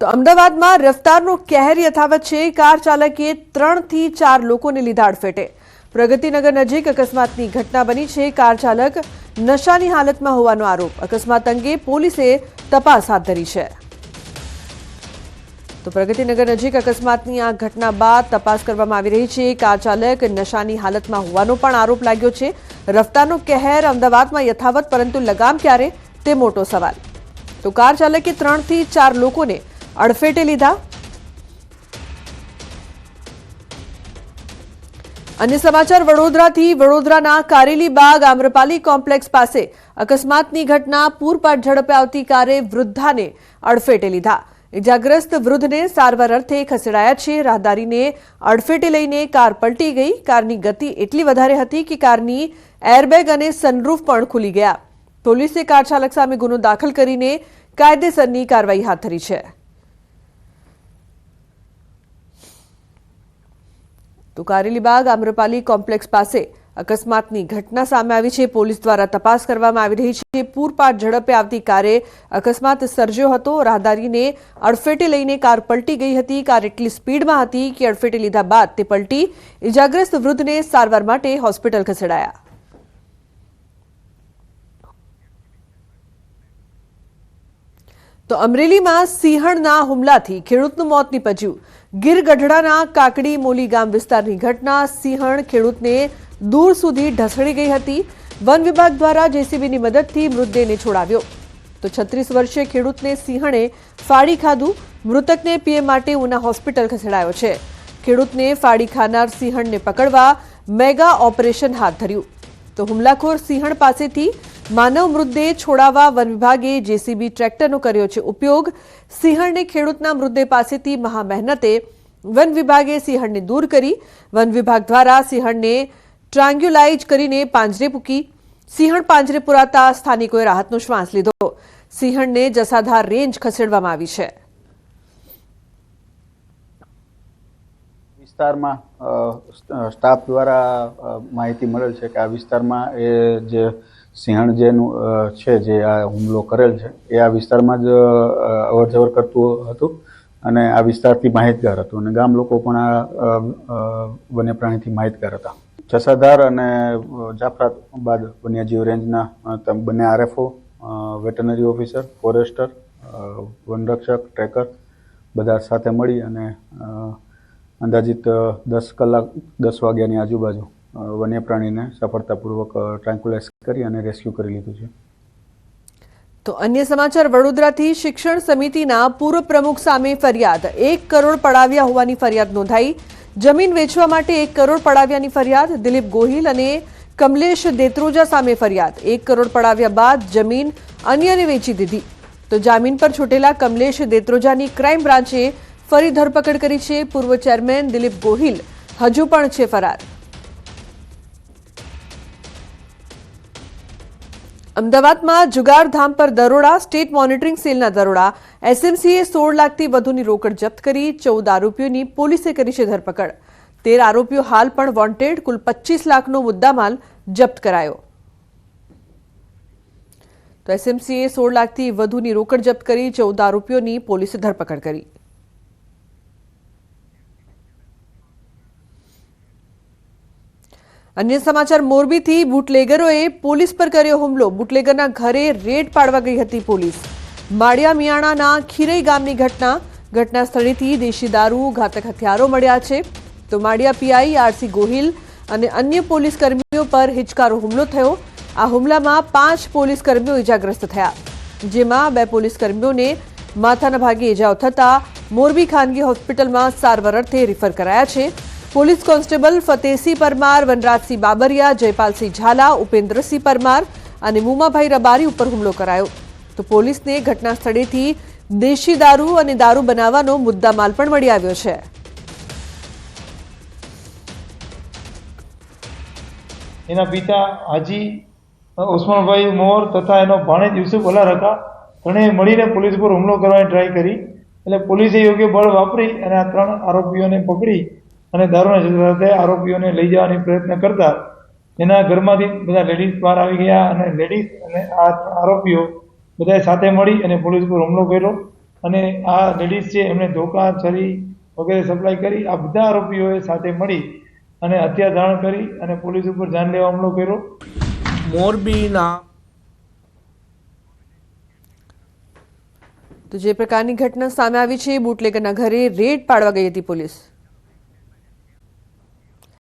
તો અમદાવાદમાં રફતારનો કહેર યથાવત છે. કાર ચાલકે ત્રણથી ચાર લોકોને લીધા અડફેટે પ્રગતિનગર નજીક અકસ્માતની ઘટના બની છે. કાર ચાલક નશાની હાલતમાં હોવાનો આરોપ. અકસ્માત અંગે પોલીસે તપાસ હાથ ધરી છે. તો પ્રગતિનગર નજીક અકસ્માતની આ ઘટના બાદ તપાસ કરવામાં આવી રહી છે. કાર ચાલક નશાની હાલતમાં હોવાનો પણ આરોપ લાગ્યો છે. રફતારનો કહેર અમદાવાદમાં યથાવત, પરંતુ લગામ ક્યારે? તે મોટો સવાલ. તો કાર ચાલકે ત્રણથી ચાર લોકોને અડફેટે લીધા. અન્ય સમાચાર, વડોદરાથી વડોદરાના કારેલી બાગ આમ્રપાલી કોમ્પ્લેક્સ પાસે અકસ્માતની ઘટના. પૂરપાટ ઝડપે આવતી કારે વૃદ્ધાને અડફેટે લીધા. ઇજાગ્રસ્ત વૃદ્ધને સારવાર અર્થે ખસેડાયા છે. રાહદારીને અડફેટે લઈને કાર પલટી ગઈ. કારની ગતિ એટલી વધારે હતી કે કારની એરબેગ અને સનરૂફ પણ ખુલી ગયા. પોલીસે કાર ચાલક સામે ગુનો દાખલ કરીને કાયદેસરની કાર્યવાહી હાથ ધરી છે. તો કારેલીબાગ આમ્રપાલી કોમ્પ્લેક્સ પાસે અકસ્માતની ઘટના સામે આવી છે. પોલીસ દ્વારા તપાસ કરવામાં આવી રહી છે. પૂરપાટ ઝડપે આવતી કારે અકસ્માત સર્જ્યો હતો. રાહદારીને અડફેટે લઈને કાર પલટી ગઈ હતી. કાર એટલી સ્પીડમાં હતી કે અડફેટે લીધા બાદ તે પલટી ઇજાગ્રસ્ત વૃદ્ધને સારવાર માટે હોસ્પિટલ ખસેડાયા. તો અમરેલીમાં સિંહણના હુમલાથી ખેડૂતનું મોત નીપજ્યું. ગીર ગઢડાના કાકડી મોલી ગામ વિસ્તારની ઘટના સિંહણ ખેડૂતને દૂર સુધી ઢસડી ગઈ હતી. વન વિભાગ દ્વારા જેસીબીની મદદથી મૃતદેહને છોડાવ્યો. તો છત્રીસ વર્ષીય ખેડૂતને સિંહણે ફાડી ખાધું. મૃતકને પીએમ માટે ઉના હોસ્પિટલ ખસેડાયો છે. ખેડૂતને ફાડી ખાનાર સિંહણને પકડવા મેગા ઓપરેશન હાથ ધર્યું. તો હુમલાખોર સિંહણ પાસેથી માનવ મૃતદેહ છોડાવવા વન વિભાગે જેસીબી ટ્રેક્ટરનો કર્યો છે ઉપયોગ. સિંહણને ખેડૂતના મૃતદેહ પાસેથી મહા મહેનતે વન વિભાગે સિંહણને દૂર કરી. વન વિભાગ દ્વારા સિંહણને ટ્રાન્ગ્યુલાઇઝ કરીને પાંજરે મૂકી સિંહણ પાંજરે પુરાતા સ્થાનિકોએ રાહતનો શ્વાસ લીધો. સિંહણને જસાધાર રેન્જ ખસેડવામાં આવી છે. વિસ્તારમાં સ્ટાફ દ્વારા માહિતી મળેલ છે કે આ વિસ્તારમાં એ જે સિંહણ જેનું છે, જે આ હુમલો કરેલ છે, એ આ વિસ્તારમાં જ અવર જવર કરતું હતું અને આ વિસ્તારથી માહિતગાર હતું અને ગામ લોકો પણ આ વન્ય પ્રાણીથી માહિતગાર હતા. જસાધાર અને જાફરાબાદ વન્યજીવ રેન્જના બંને આરએફઓ વેટરનરી ઓફિસર, ફોરેસ્ટર વનરક્ષક, ટ્રેકર, બધા સાથે મળી અને અંદાજિત દસ કલાક, દસ વાગ્યાની આજુબાજુ વન્ય પ્રાણીને સફળતાપૂર્વક ટ્રાન્કુલાઇઝ કરી અને રેસ્ક્યુ કરી લીધું છે. તો અન્ય સમાચાર, વડોદરાથી શિક્ષણ સમિતિના પૂર્વ પ્રમુખ સામે ફરિયાદ. એક કરોડ પડાવ્યા હોવાની ફરિયાદ નોંધાઈ. જમીન વેચવા માટે એક કરોડ પડાવ્યાની ફરિયાદ. દિલીપ ગોહિલ અને કમલેશ દેત્રોજા સામે ફરિયાદ. એક કરોડ પડાવ્યા બાદ જમીન અન્યને વેચી દીધી. તો જામીન પર છૂટેલા કમલેશ દેત્રોજાની ક્રાઇમ બ્રાન્ચે ફરી ધરપકડ કરી છે પૂર્વ ચેરમેન દિલીપ ગોહિલ. હજુ પણ છે ફરાર. અમદાવાદમાં જુગારધામ પર દરોડા, સ્ટેટ મોનિટરિંગ સેલના દરોડા. એસએમસીએ સોળ લાખથી વધુની રોકડ જપ્ત કરી, ચૌદ આરોપીઓની પોલીસે કરી છે ધરપકડ. તેર આરોપીઓ હાલ પણ વોન્ટેડ, કુલ પચીસ લાખનો મુદ્દામાલ જપ્ત કરાયો. તો એસએમસીએ સોળ લાખથી વધુની રોકડ જપ્ત કરી, ચૌદ આરોપીઓની પોલીસે ધરપકડ કરી. અન્ય સમાચાર, મોરબીથી બુટલેગરોએ પોલીસ પર કર્યો હુમલો. બુટલેગરના ઘરે રેડ પાડવા ગઈ હતી પોલીસ. માળિયા મિયાણાના ખીરઈ ગામની ઘટના. ઘટના સ્થળેથી દેશી દારૂ, ઘાતક હથિયારો મળ્યા છે. તો માળિયા પીઆઈ આરસી ગોહિલ અને અન્ય પોલીસ કર્મીઓ પર હિચકારો હુમલો થયો. આ હુમલામાં પાંચ પોલીસ કર્મીઓ ઇજાગ્રસ્ત થયા. જેમાં બે પોલીસ કર્મીઓને માથાના ભાગે ઇજાઓ થતા મોરબી ખાનગી હોસ્પિટલમાં સારવાર અર્થે રિફર કરાયા છે. પોલીસ કોન્સ્ટેબલ ફતેહસિંહ પરમાર, વનરાજસિંહ બાબરિયા, જયપાલસિંહ ઝાલા, ઉપેન્દ્રસિંહ પરમાર અને મુમાભાઈ રબારી ઉપર હુમલો કરાયો. તો પોલીસને ઘટના સ્થળેથી દેશી દારૂ અને દારૂ બનાવવાનો મુદ્દામાલ પણ મળી આવ્યો છે. એના પિતા હાજી ઉસ્માનભાઈ મોર તથા એનો ભાણેજ યુસુફ અલા રકા ત્રણેય મળીને પોલીસ પર હુમલો કરવાની ટ્રાય કરી. એટલે પોલીસે યોગ્ય બળ વાપરી અને આ ત્રણ આરોપીઓને પકડી અને દારૂના જથ્થા સાથે આરોપીઓને લઈ જવાની પ્રયત્ન કરતા એના ઘરમાંથી બધા લેડીઝ બહાર આવી ગયા અને લેડીઝ અને આ આરોપીઓ બધાએ સાથે મળી અને પોલીસ પર હુમલો કર્યો અને આ લેડીઝ છે એમણે ધોકા છરી વગેરે સપ્લાય કરી આ બધા આરોપીઓએ સાથે મળી અને હત્યા ધારણ કરી અને પોલીસ ઉપર જાનલેવા હુમલો કર્યો. મોરબીના તો જે પ્રકારની ઘટના સામે આવી છે બુટલેગરના ઘરે રેડ પાડવા ગઈ હતી પોલીસ.